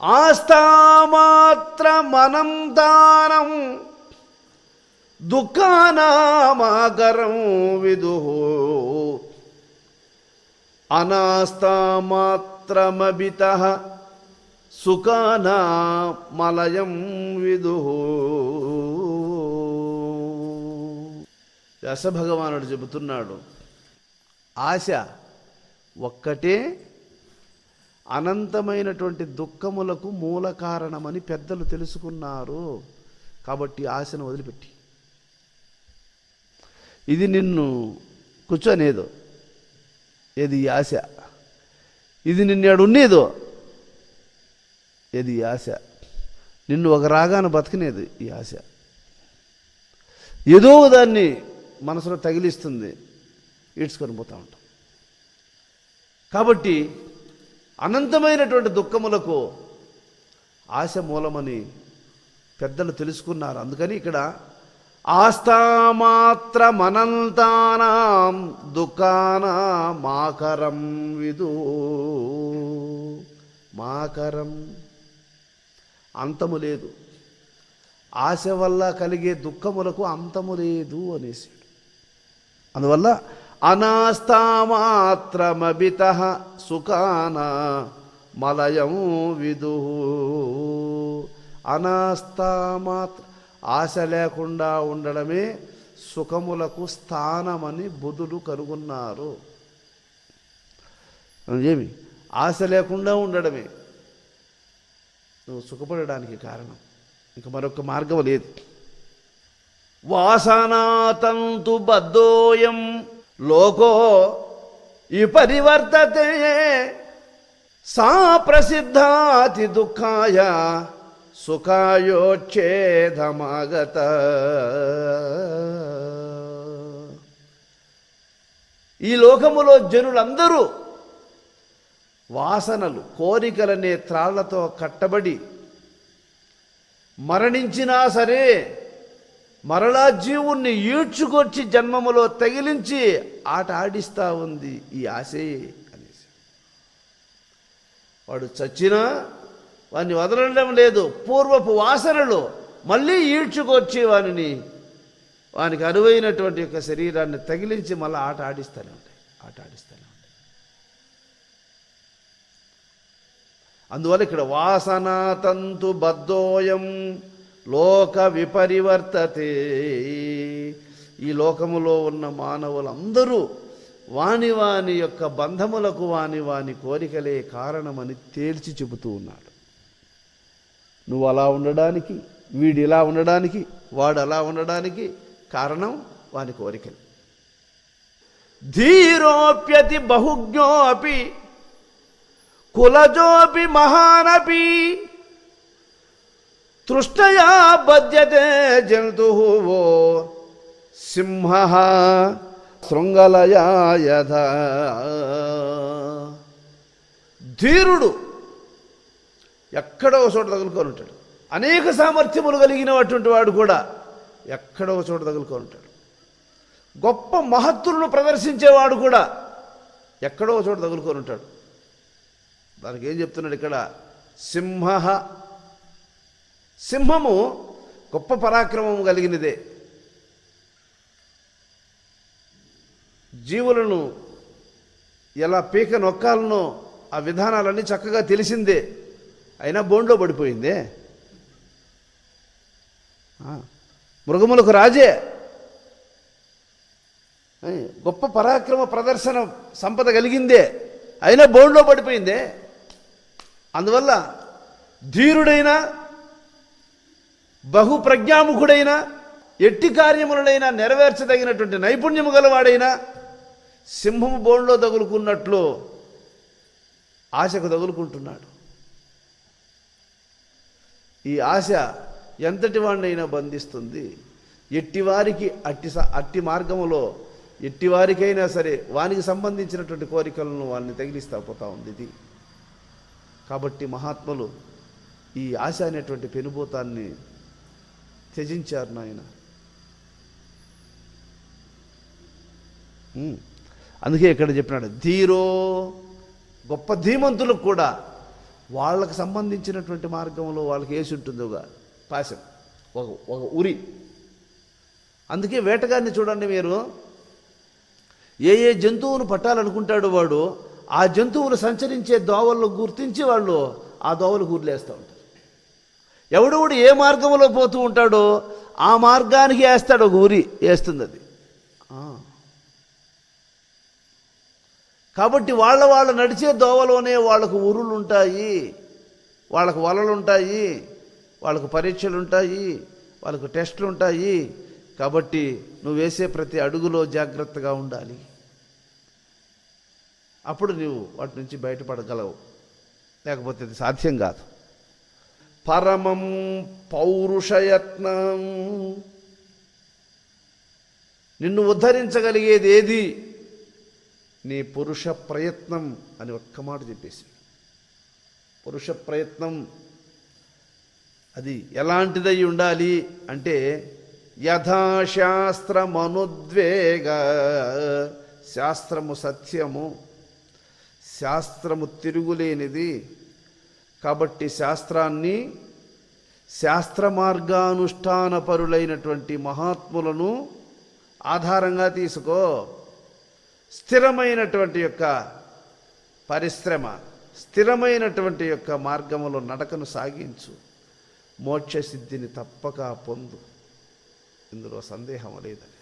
ఆస్తామాత్రమనం దానం దుఃఖానామాకరం విదు. అనాస్తామాత్రమభిత సుఖానామలయం విదు. వ్యాసభగవానుడు చెబుతున్నాడు ఆశ ఒక్కటే అనంతమైనటువంటి దుఃఖములకు మూల కారణమని పెద్దలు తెలుసుకున్నారు. కాబట్టి ఆశను వదిలిపెట్టి. ఇది నిన్ను కూర్చోనేదో? ఏది ఈ ఆశ? ఇది నిన్నేడు ఉన్నేదో? ఏది ఆశ? నిన్ను ఒక రాగాన బతకనేది ఈ ఆశ. ఏదో దాన్ని మనసులో తగిలిస్తుంది. ఈడ్చుకొని పోతూ ఉంటాం. కాబట్టి అనంతమైనటువంటి దుఃఖములకు ఆశ మూలమని పెద్దలు తెలుసుకున్నారు. అందుకని ఇక్కడ ఆస్థామాత్రమనంతానాం దుఃఖానామాకరం విదు. మాకరం. అంతము లేదు. ఆశ వల్ల కలిగే దుఃఖములకు అంతము లేదు అనేసాడు అందువల్ల అనాస్తామాత్రమభిత సుఖాన మలయం విదు. అనాస్థామాత్ర ఆశ లేకుండా ఉండడమే సుఖములకు స్థానమని బుధులు కనుగొన్నారు. ఏమి? ఆశ లేకుండా ఉండడమే. నువ్వు సుఖపడడానికి కారణం. ఇంక మరొక మార్గం లేదు. వాసనాతంతు బద్దోయం లోకో ఈ పరివర్తతే సా ప్రసిద్ధాతి దుఃఖాయ సుఖాయోచ్ఛేదమాగత ఈ లోకములో జనులందరూ వాసనలు కోరికలనే త్రాళ్ళతో కట్టబడి మరణించినా సరే మరలా జీవుణ్ణి ఈడ్చుకొచ్చి జన్మములో తగిలించి ఆట ఆడిస్తూ ఉంది ఈ ఆశే అనేసి. వాడు చచ్చినా వాడిని వదలడం లేదు. పూర్వపు వాసనలు మళ్ళీ ఈడ్చుకొచ్చి వానిని వానికి అనువైనటువంటి యొక్క శరీరాన్ని తగిలించి మళ్ళీ ఆట ఆడిస్తూనే ఉంటాయి. ఆట ఆడిస్తూనే ఉంటాయి. అందువల్ల ఇక్కడ వాసనాతంతు బద్దోయం లోక విపరివర్తతే. ఈ లోకములో ఉన్న మానవులందరూ వాని వాని యొక్క బంధములకు వాని వాని కోరికలే కారణమని తేల్చి చెబుతూ ఉన్నాడు. నువ్వు అలా ఉండడానికి వీడు ఇలా ఉండడానికి వాడు అలా ఉండడానికి కారణం వాని కోరికలు. ధీరోప్యతి బహుజ్ఞోపి కులజోపి మహానపి. తృష్ణయా బధ్యతే జంతు సింహ శృంగలయా యథ. ధీరుడు ఎక్కడో చోట తగులుకొని ఉంటాడు. అనేక సామర్థ్యములు కలిగినటువంటి వాడు కూడా ఎక్కడో చోట తగులుకొని ఉంటాడు. గొప్ప మహత్తులను ప్రదర్శించేవాడు కూడా ఎక్కడో చోట తగులుకొని ఉంటాడు. దానికి ఏం చెప్తున్నాడు ఇక్కడ? సింహ సింహము గొప్ప పరాక్రమం కలిగినదే. జీవులను ఎలా పీక నొక్కాలనో ఆ విధానాలన్నీ చక్కగా తెలిసిందే. అయినా బోన్లో పడిపోయిందే. మృగములకు రాజే. గొప్ప పరాక్రమ ప్రదర్శన సంపద కలిగిందే. అయినా బోన్లో పడిపోయిందే. అందువల్ల ధీరుడైన బహుప్రజ్ఞాముఖుడైన ఎట్టి కార్యములనైనా నెరవేర్చదగినటువంటి నైపుణ్యము గలవాడైనా సింహము బోన్లో తగులుకున్నట్లు ఆశకు తగులుకుంటున్నాడు. ఈ ఆశ ఎంతటి వాడినైనా బంధిస్తుంది. ఎట్టివారికి అట్టి స- అట్టి మార్గములో ఎట్టివారికైనా సరే వానికి సంబంధించినటువంటి కోరికలను వాళ్ళని తగిలిస్తా పోతా ఉంది ఇది. కాబట్టి మహాత్ములు ఈ ఆశ అనేటువంటి పెనుభూతాన్ని త్యజించారు నాయన. అందుకే ఇక్కడ చెప్పినాడు ధీరో గొప్ప ధీమంతులకు కూడా వాళ్ళకు సంబంధించినటువంటి మార్గంలో వాళ్ళకి వేసి ఉంటుంది ఒక పాశం ఒక ఒక ఉరి. అందుకే వేటగాన్ని చూడండి మీరు. ఏ ఏ జంతువును పట్టాలనుకుంటాడో వాడు ఆ జంతువులు సంచరించే దోవల్లో గుర్తించి వాళ్ళు ఆ దోవలు గుర్లేస్తూ ఉంటారు. ఎవడెవడు ఏ మార్గంలో పోతూ ఉంటాడో ఆ మార్గానికి వేస్తాడు ఒక ఊరి వేస్తుంది అది. కాబట్టి వాళ్ళ వాళ్ళు నడిచే దోవలోనే వాళ్ళకు ఊరులు ఉంటాయి వాళ్ళకు వలలు ఉంటాయి వాళ్ళకు పరీక్షలు ఉంటాయి వాళ్ళకు టెస్టులు ఉంటాయి కాబట్టి నువ్వు వేసే ప్రతి అడుగులో జాగ్రత్తగా ఉండాలి. అప్పుడు నువ్వు వాటి నుంచి బయటపడగలవు. లేకపోతే ఇది సాధ్యం కాదు. పరమం పౌరుషయత్నం. నిన్ను ఉద్ధరించగలిగేది ఏది? నీ పురుష ప్రయత్నం అని ఒక్క మాట చెప్పేసి పురుష ప్రయత్నం అది ఎలాంటిదై ఉండాలి అంటే యథాశాస్త్రమనుద్వేగ శాస్త్రము సత్యము శాస్త్రము తిరుగులేనిది కాబట్టి శాస్త్రాన్ని శాస్త్ర మార్గానుష్ఠాన పరులైనటువంటి మహాత్ములను ఆధారంగా తీసుకో. స్థిరమైనటువంటి యొక్క పరిశ్రమ స్థిరమైనటువంటి యొక్క మార్గములో నడకను సాగించు. మోక్ష సిద్ధిని తప్పక పొందు. ఇందులో సందేహం లేదని